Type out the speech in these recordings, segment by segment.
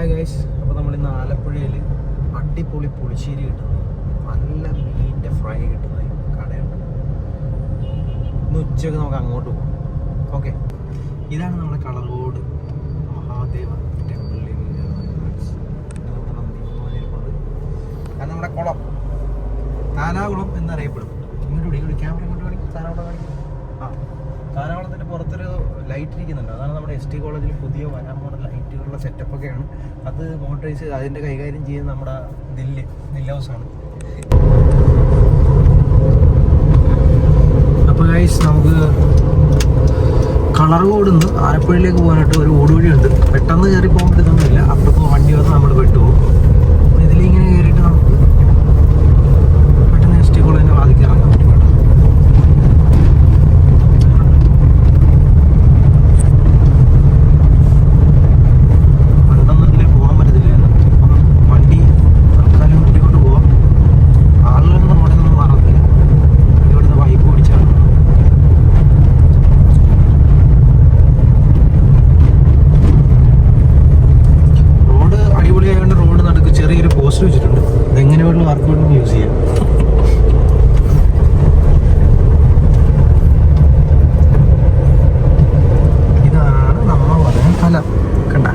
Hi guys അപ്പോൾ നമ്മൾ ഇന്ന് ആലപ്പുഴയിൽ അടിപൊളി പുളിശ്ശേരി കിട്ടുന്നു. നല്ല മീനിന്റെ ഫ്രൈ കിട്ടുന്ന കടയുണ്ട്. ഇന്ന് ഉച്ചയ്ക്ക് നമുക്ക് അങ്ങോട്ട് പോകാം ഓക്കെ ഇതാണ് നമ്മുടെ കളറോട് മഹാദേവ ടെമ്പിളിൽ അത് നമ്മുടെ കുളം. താനാകുളം എന്നറിയപ്പെടും ഇങ്ങോട്ട് വിളിക്കും ക്യാമറ ഇങ്ങോട്ട് വിളി താനാകുളം കാണിക്കും. ആ പുറത്തൊരു ലൈറ്റ് ഇരിക്കുന്നുണ്ട്. അതാണ് നമ്മുടെ എസ് ടി കോളേജിൽ പുതിയ വരാൻ പോണ ലൈറ്റുകളുടെ സെറ്റപ്പൊക്കെയാണ് അത് മോട്ടറൈസ് അതിന്റെ കൈകാര്യം ചെയ്യുന്ന നമ്മുടെ ദില്ല് ദില്ല് ഹൗസാണ് അപ്പോൾ ഗൈസ് നമുക്ക് കളർ നിന്ന് ആലപ്പുഴയിലേക്ക് പോകാനായിട്ട് ഒരു ഓടുവഴിയുണ്ട് പെട്ടെന്ന് കയറി പോകാൻ പറ്റുന്നൊന്നുമില്ല വണ്ടി വന്ന് നമ്മൾ പെട്ടുപോകും അപ്പോൾ ഇതിലിങ്ങനെ കയറിയിട്ട് നമുക്ക് പെട്ടെന്ന് എസ് ടി കോളേജിന്റെ വാതിക്ക് ഇറങ്ങാൻ പറ്റും കേട്ടോ പണ്ടൊന്നും ഇതിലെ പോകാൻ പറ്റത്തില്ലായിരുന്നു അപ്പം വണ്ടി തൽക്കാലം കൂട്ടിക്കൊണ്ട് പോവാം ആളുകളൊന്നും നമ്മുടെ ഒന്നും മാറത്തില്ല ഇവിടുന്ന് വൈപ്പ് ഓടിച്ചാണ് റോഡ് അടിപൊളിയായതുകൊണ്ട് റോഡ് നടുക്ക് ചെറിയൊരു പോസ്റ്റ് വെച്ചിട്ടുണ്ട് ഇതെങ്ങനെ വേണമെങ്കിലും വർക്കൗട്ടിന് യൂസ് ചെയ്യാം ഇതാണ് നമ്മൾ പറയുന്ന ഫലം കണ്ട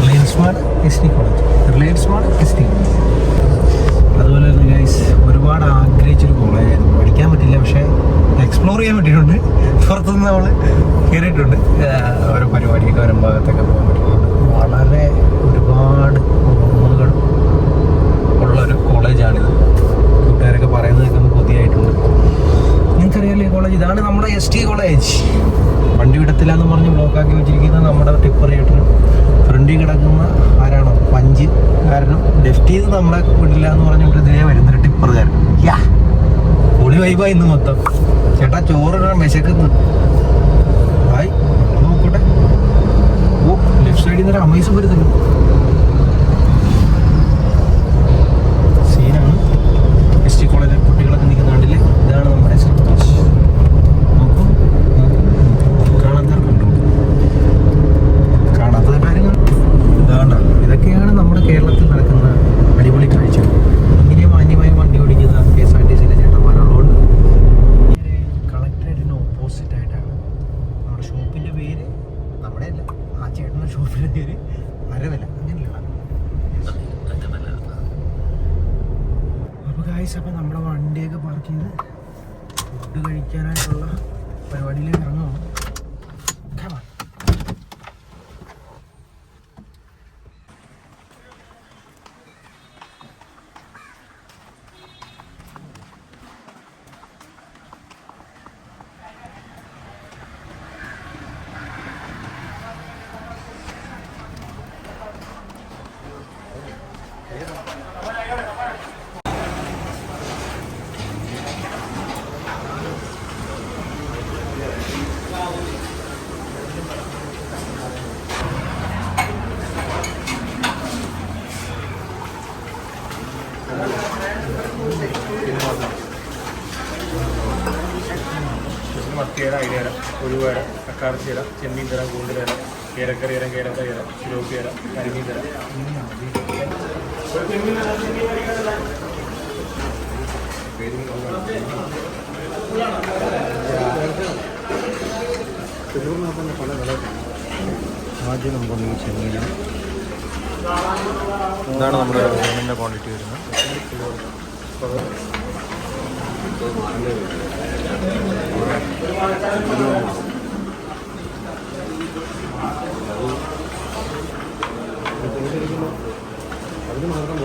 Reliance mall S T college Reliance mall S T അതുപോലെ തന്നെ ഗൈസ് ഒരുപാട് ആഗ്രഹിച്ചൊരു കോളേജായിരുന്നു പഠിക്കാൻ പറ്റില്ല പക്ഷേ എക്സ്പ്ലോർ ചെയ്യാൻ പറ്റിയിട്ടുണ്ട് പുറത്തുനിന്ന് നമ്മൾ കയറിയിട്ടുണ്ട്. ഓരോ പരിപാടിയൊക്കെ വരും ഭാഗത്തൊക്കെ പോകാൻ പറ്റിയിട്ടുണ്ട് വളരെ ഒരുപാട് ഓർമ്മകൾ ഉള്ളൊരു കോളേജാണിത്. കൂട്ടുകാരൊക്കെ പറയുന്നത് കേൾക്കുമ്പോൾ കൊതിയായിട്ടുണ്ട്. നിങ്ങൾക്കറിയാലോ ഈ കോളേജ്? ഇതാണ് നമ്മുടെ എസ് ടി കോളേജ്. വണ്ടി വിടത്തില്ല എന്ന് പറഞ്ഞ് ബ്ലോക്കാക്കി വെച്ചിരിക്കുന്ന നമ്മുടെ ടിപ്പർ റേറ്റർ ഫ്രണ്ടിൽ കിടക്കുന്ന ആരാണോ? പഞ്ച് കാരണം ലെഫ്റ്റ് ചെയ്ത് നമ്മളെ വിടില്ല എന്ന് പറഞ്ഞിട്ട് ഇതിലേ വരുന്നൊരു ടിപ്പറുകാരൻ യാ പൊളി വൈബായി ഇന്ന് മൊത്തം. ചേട്ടാ ചോറ് മെശക്കുന്നു ഹായ് നോക്കട്ടെ. ഓ ലെഫ്റ്റ് സൈഡിൽ നിന്ന് ഒരു അമൈസും വരുന്നില്ല സീനാണ് എസ് ടി കോളേജിലെ കുട്ടികളൊക്കെ നിൽക്കുന്ന കണ്ടില്ലേ ഇതാണ് നമ്മുടെ എസ് ടി കോളേജ് നോക്കൂ നോക്കൂ കാണാത്തവർക്കുണ്ടോ കാണാത്ത കാര്യങ്ങൾ ഇതാണ്ട ഇതൊക്കെയാണ് നമ്മുടെ കേരളത്തിൽ നടക്കുന്ന അടിപൊളി കാഴ്ചകൾ ഇങ്ങനെ മാന്യമായി വണ്ടി ഓടിക്കുന്ന കെ എസ് ആർ ടി സിയിലെ ചേട്ടന്മാരുള്ളതുകൊണ്ട് കളക്ടറേറ്റിന് ഓപ്പോസിറ്റ് ആയിട്ടാണ് നമ്മുടെ ഷോപ്പിന്റെ പേര് നമ്മുടെ അല്ല ആ ചേട്ടന്റെ ഷോപ്പിന്റെ പേര് അരവല അങ്ങനെയുള്ള ഗായ്സ് അപ്പോൾ നമ്മുടെ വണ്ടിയൊക്കെ പാർക്ക് ചെയ്ത് ഫുഡ് കഴിക്കാനായിട്ടുള്ള പരിപാടിയിലേക്ക് ഇറങ്ങും മത്തിയില അയിലേല ഒഴുവേല കക്കാർച്ചിയില ചെമ്മീൻ തരം കൂന്തലേല കേരക്കറി ഇരം കേരക്ക ഇല ചുരോപ്പി ഇല കരിമീൻ തരം ആദ്യം നമുക്കൊന്ന് ഈ ചെമ്മീൻ എന്താണ് നമ്മുടെ ചെമ്മീന്റെ ക്വാണ്ടിറ്റി വരുന്നത്. അതിന് മാത്രം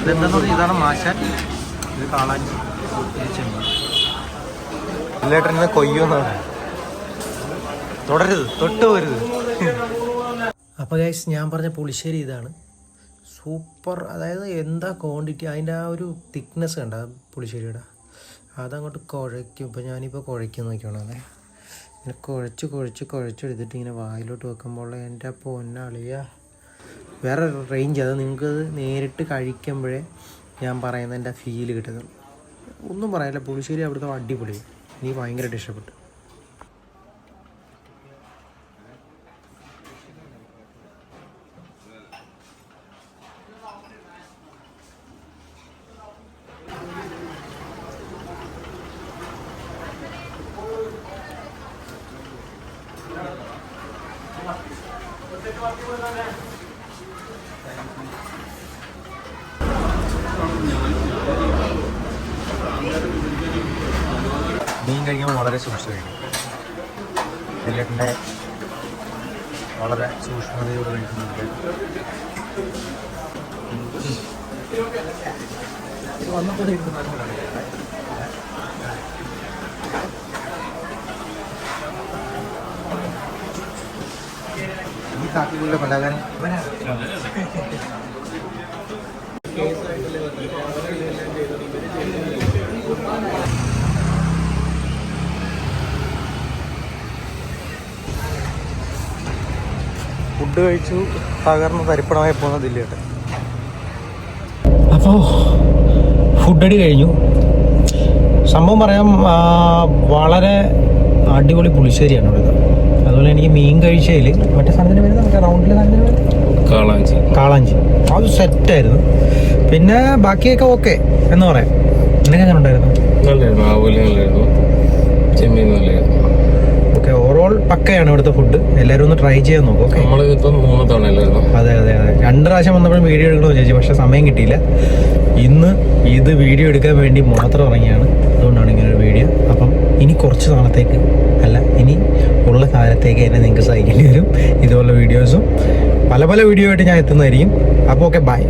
ഇതെന്താന്ന് ഇതാണ് മാശാൻ ഇത് ചെമ്മീൻ. ഇല്ലേട്ടനെ കൊയ്യുമെന്നാണ് തുടരുത് തൊട്ട് അപ്പോൾ ഗൈസ് ഞാൻ പറഞ്ഞ പുളിശ്ശേരി ഇതാണ്. സൂപ്പർ അതായത് എന്താ ക്വാണ്ടിറ്റി അതിന്റെ ആ ഒരു തിക്നെസ് കണ്ട പുളിശ്ശേരിയുടെ അതങ്ങോട്ട് കുഴയ്ക്കും. ഇപ്പോൾ ഞാനിപ്പോൾ കുഴയ്ക്കും അതെ ഇങ്ങനെ കുഴച്ച് കുഴച്ച് കുഴച്ചെടുത്തിട്ട് ഇങ്ങനെ വായിലോട്ട് വെക്കുമ്പോൾ എന്റെ പൊന്നളിയ വേറെ റേഞ്ച് അത് നിങ്ങൾക്ക് നേരിട്ട് കഴിക്കുമ്പോഴേ ഞാൻ പറയുന്നതിന്റെ ഫീൽ കിട്ടുന്നുള്ളൂ. ഒന്നും പറയാനില്ല പുളിശ്ശേരി അവിടുത്തെ അടിപൊളി. എനിക്ക് ഭയങ്കരമായിട്ട് ഇഷ്ടപ്പെട്ടു. മീൻ കഴിക്കുമ്പോൾ വളരെ സൂക്ഷിച്ച് കഴിക്കും വളരെ സൂക്ഷ്മതയോട് കഴിക്കുന്നുണ്ട്. വന്നപ്പോൾ ഈ കാക്കികളുടെ കലാകാരൻ ഫുഡ് കഴിച്ചു തകർന്ന് തരിപ്പണമായി പോകുന്ന ദില്ലിയിട്ട്. അപ്പോൾ ഫുഡടി കഴിഞ്ഞു. സംഭവം പറയാം വളരെ അടിപൊളി പുളിശ്ശേരിയാണ് ഇവിടുത്തെ അതുപോലെ എനിക്ക് മീൻ കഴിച്ചതിൽ മറ്റേ സാധനത്തിന് വരുന്നത് നമുക്ക് റൗണ്ടിൽ സാധനത്തിന് കാളാഞ്ചി. കാളാഞ്ചി. അത് സെറ്റായിരുന്നു. പിന്നെ ബാക്കിയൊക്കെ ഓക്കെ എന്ന് പറയാം. നിനക്ക് എങ്ങനെ ഉണ്ടായിരുന്നു? നല്ലായിരുന്നു ആവോലി നല്ലായിരുന്നു ചെമ്മീൻ നല്ലായിരുന്നു ഓക്കെ ഓവറോൾ പക്കയാണ് ഇവിടുത്തെ ഫുഡ് എല്ലാവരും ഒന്ന് ട്രൈ ചെയ്യാൻ നോക്കും ഓക്കെ? മൂന്ന് തവണ അതെ അതെ അതെ. രണ്ട് പ്രാവശ്യം വന്നപ്പോഴും വീഡിയോ എടുക്കണമെന്ന് ചോദിച്ചു പക്ഷെ സമയം കിട്ടിയില്ല. ഇന്ന് ഇത് വീഡിയോ എടുക്കാൻ വേണ്ടി മാത്രം ഇറങ്ങിയാണ്. അതുകൊണ്ടാണ് ഇങ്ങനെ ഒരു വീഡിയോ അപ്പം ഇനി കുറച്ച് നാളത്തേക്ക് അല്ല ഇനി ഉള്ള കാലത്തേക്ക് എന്നെ നിങ്ങൾക്ക് സഹിക്കേണ്ടി വരും. ഇതുപോലുള്ള വീഡിയോസും പല പല വീഡിയോ ആയിട്ട് ഞാൻ എത്തുന്നതായിരിക്കും. അപ്പോൾ ഓക്കെ ബൈ